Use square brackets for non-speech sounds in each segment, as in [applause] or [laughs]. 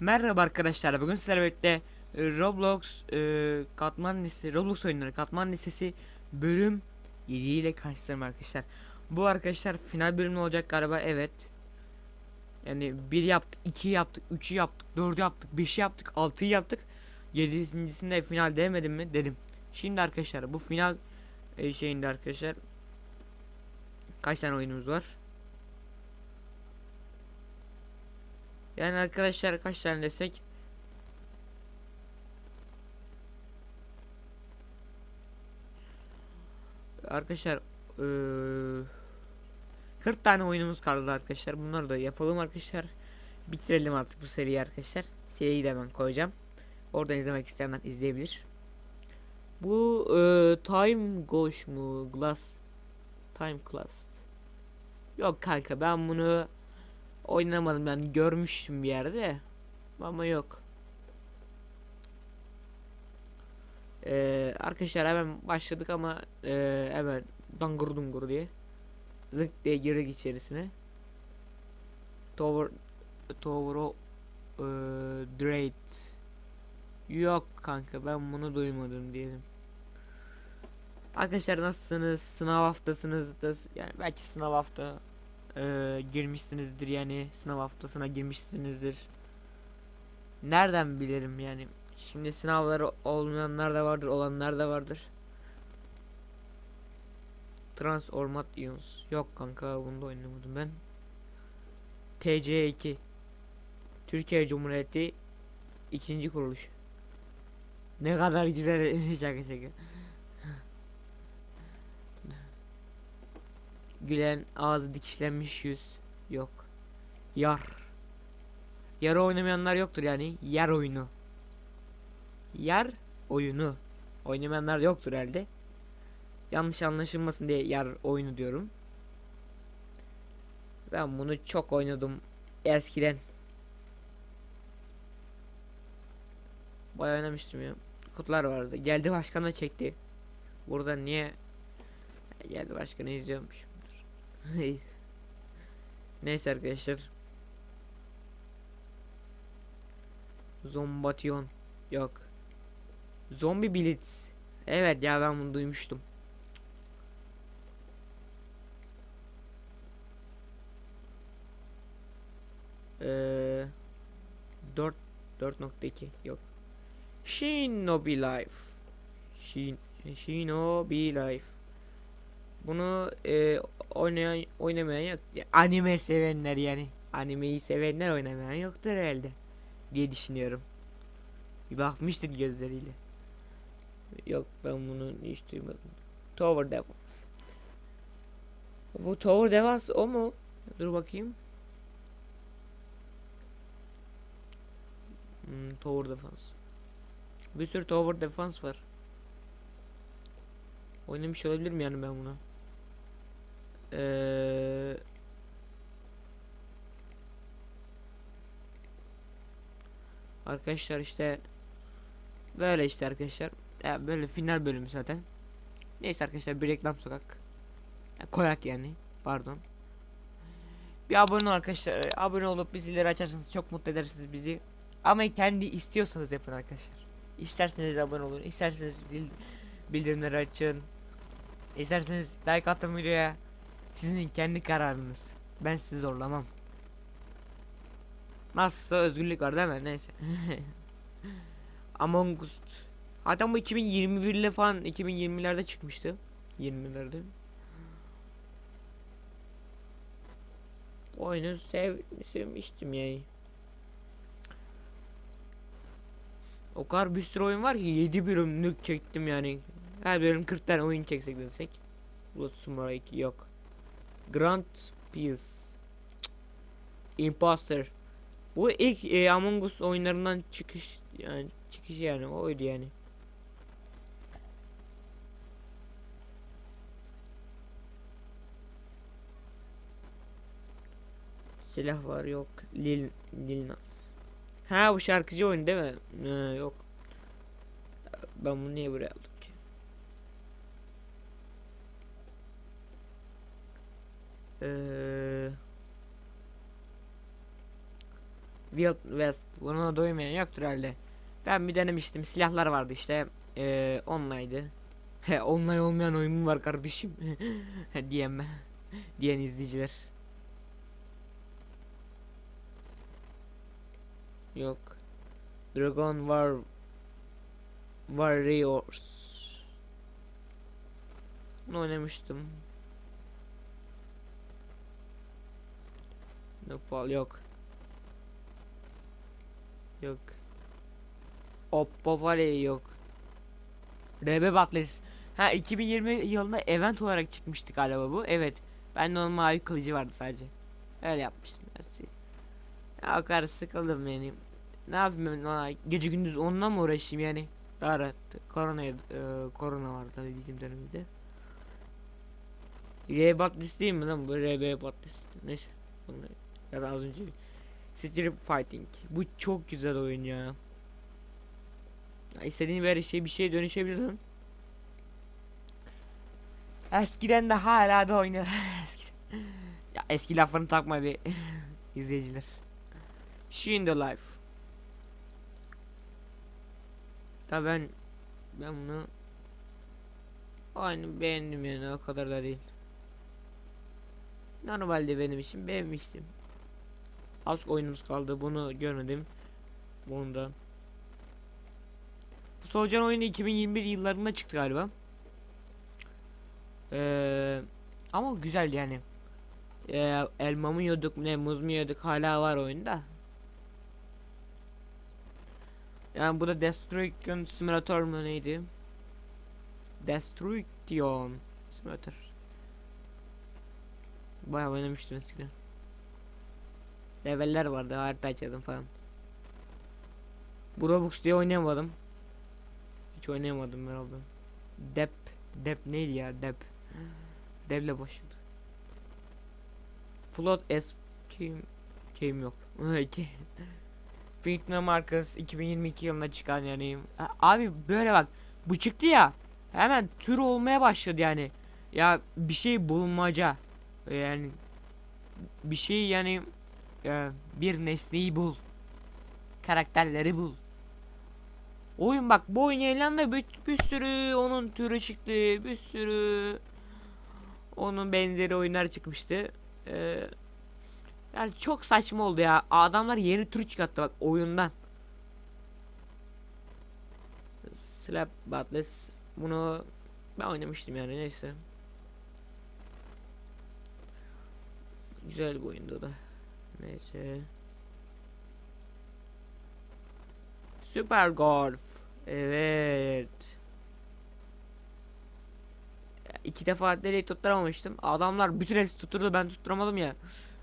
Merhaba arkadaşlar. Bugün sizlerle birlikte e, Roblox e, katman listesi, Roblox oyunları katman listesi bölüm 7 ile karşılarım arkadaşlar. Bu arkadaşlar final bölümü olacak galiba. Evet. Yani 1 yaptık, 2 yaptık, 3'ü yaptık, 4'ü yaptık, 5'i yaptık, 6'yı yaptık. 7.sinde final demedim mi? Dedim. Şimdi arkadaşlar bu final e, şeyinde arkadaşlar kaç tane oyunumuz var? Yani arkadaşlar kaç tane desek Arkadaşlar eee 40 tane oyunumuz kaldı arkadaşlar. Bunları da yapalım arkadaşlar. Bitirelim artık bu seriyi arkadaşlar. Seriyi de ben koyacağım. Oradan izlemek isteyenler izleyebilir. Bu eee, Time Gosh mu? Glass Time Class. Yok kanka ben bunu oynamadım ben görmüştüm bir yerde ama yok. Ee, arkadaşlar hemen başladık ama ee, hemen dangur dungur diye zık diye girdik içerisine. Tower Tower ee, Dread Yok kanka ben bunu duymadım diyelim. Arkadaşlar nasılsınız? Sınav haftasınız da yani belki sınav hafta ee, girmişsinizdir yani sınav haftasına girmişsinizdir. Nereden bilirim yani? Şimdi sınavları olmayanlar da vardır, olanlar da vardır. Transformat Ions. Yok kanka bunu da oynamadım ben. TC2 Türkiye Cumhuriyeti ikinci kuruluş. Ne kadar güzel [laughs] şaka şaka. Gülen ağzı dikişlenmiş yüz yok. Yar. Yarı oynamayanlar yoktur yani. Yer oyunu. Yer oyunu. Oynamayanlar yoktur elde. Yanlış anlaşılmasın diye yer oyunu diyorum. Ben bunu çok oynadım eskiden. Bayağı oynamıştım ya. Kutular vardı. Geldi başkan da çekti. Burada niye geldi başkanı izliyormuş. Neyse arkadaşlar. Zombation yok. Zombi Blitz. Evet ya ben bunu duymuştum. Ee, 4 4.2 yok. Shinobi Life. Shin Shinobi Life. Bunu e, oynayan oynamayan yok. Anime sevenler yani. Animeyi sevenler oynamayan yoktur herhalde diye düşünüyorum. Bir bakmıştır gözleriyle. Yok ben bunu hiç duymadım. Tower Defense. Bu Tower Defense o mu? Dur bakayım. Hmm, Tower Defense. Bir sürü Tower Defense var. Oynamış olabilir mi yani ben bunu? Eee Arkadaşlar işte böyle işte arkadaşlar. Ya böyle final bölümü zaten. Neyse arkadaşlar bir reklam sokak. Ya, koyak yani. Pardon. Bir abone olun arkadaşlar. E, Abone olup bizleri açarsanız çok mutlu edersiniz bizi. Ama kendi istiyorsanız yapın arkadaşlar. İsterseniz abone olun. isterseniz bil bildirimleri açın. İsterseniz like atın videoya. Sizin kendi kararınız. Ben sizi zorlamam. Nasılsa özgürlük var değil mi? Neyse. [laughs] Among Us. Hatta bu 2021 ile falan 2020'lerde çıkmıştı. 20'lerde. Bu oyunu sev sevmiştim yani. O kadar bir sürü oyun var ki 7 bölümlük çektim yani. Her bölüm 40 tane oyun çeksek desek. Blood Samurai 2 yok. Grand Peace. Imposter. Bu ilk e, Among Us oyunlarından çıkış yani çıkış yani oydu yani. Silah var yok. Lil Lil Nas. Ha bu şarkıcı oyun değil mi? Ee, yok. Ben bunu niye buraya aldım Eee Wild West. Buna doymayan yoktur herhalde. Ben bir denemiştim. Silahlar vardı işte. Ee, online'dı. Online olmayan oyunum var kardeşim. [laughs] diyen ben. [laughs] Diyen izleyiciler. Yok. Dragon War Warriors. Bunu oynamıştım. Nepal yok. Yok. Oppo Valley yok. RB Battles. Ha 2020 yılında event olarak çıkmıştı galiba bu. Evet. Ben de onun mavi kılıcı vardı sadece. Öyle yapmıştım. Ya o kadar sıkıldım yani. Ne yapayım ben gece gündüz onunla mı uğraşayım yani? Daha. Korona, e, korona var tabii bizim dönemimizde. RB Battles değil mi lan bu RB Battles? Neyse. Bunu ya da az önce Strip Fighting. Bu çok güzel oyun ya. ya istediğin bir şey bir şeye dönüşebilirsin. Eskiden de hala da. [laughs] Eskiden. ya eski laflarını takma bir [laughs] izleyiciler. The life. Ya ben ben bunu aynı beğendim yani o kadar da değil. Normalde benim için beğenmiştim. Az oyunumuz kaldı. Bunu görmedim. Bunu da. Bu solucan oyunu 2021 yıllarında çıktı galiba. Ee, ama güzel yani. Ee, elma mı yiyorduk ne muz mu yiyorduk hala var oyunda. Yani bu da Destruction Simulator mu neydi? Destruction Simulator. Bayağı oynamıştım eskiden. Leveller vardı harita açıyordum falan. Bu Robux diye oynayamadım. Hiç oynayamadım ben oldum. Dep. Dep neydi ya Dep. Devle başladı. Float es kim kim yok. [laughs] Fitna Marcus 2022 yılında çıkan yani. Abi böyle bak. Bu çıktı ya. Hemen tür olmaya başladı yani. Ya bir şey bulmaca. Yani bir şey yani e, bir nesneyi bul. Karakterleri bul. Oyun bak bu oyun yayınlandı bir, bir sürü onun türü çıktı. Bir sürü onun benzeri oyunlar çıkmıştı. Ee, yani çok saçma oldu ya. Adamlar yeni tür çıkarttı bak oyundan. Slap Battles bunu ben oynamıştım yani neyse. Güzel bir oyundu da. Neyse. Super Golf. Evet. İki defa nereye tutturamamıştım. Adamlar bütün hepsi tutturdu ben tutturamadım ya.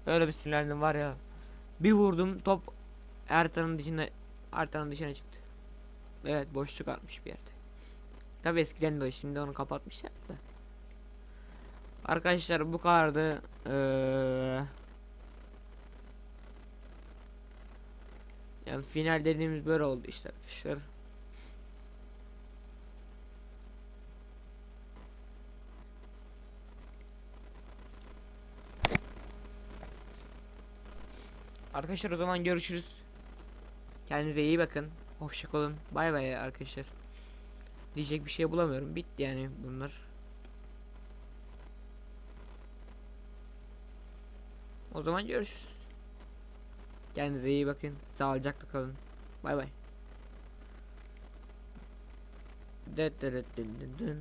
Öyle bir sinirlendim var ya. Bir vurdum top Ertan'ın dışına Ertan'ın dışına çıktı. Evet boşluk atmış bir yerde. Tabi eskiden de şimdi onu kapatmışlar da. Arkadaşlar bu kadardı. Ee, yani final dediğimiz böyle oldu işte arkadaşlar. Arkadaşlar o zaman görüşürüz. Kendinize iyi bakın. Hoşçakalın. Bay bay arkadaşlar. Diyecek bir şey bulamıyorum. Bitti yani bunlar. O zaman görüşürüz. Kendinize iyi bakın. Sağlıcakla kalın. Bay bay. Dıt dıt dıt dıt.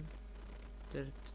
Dıt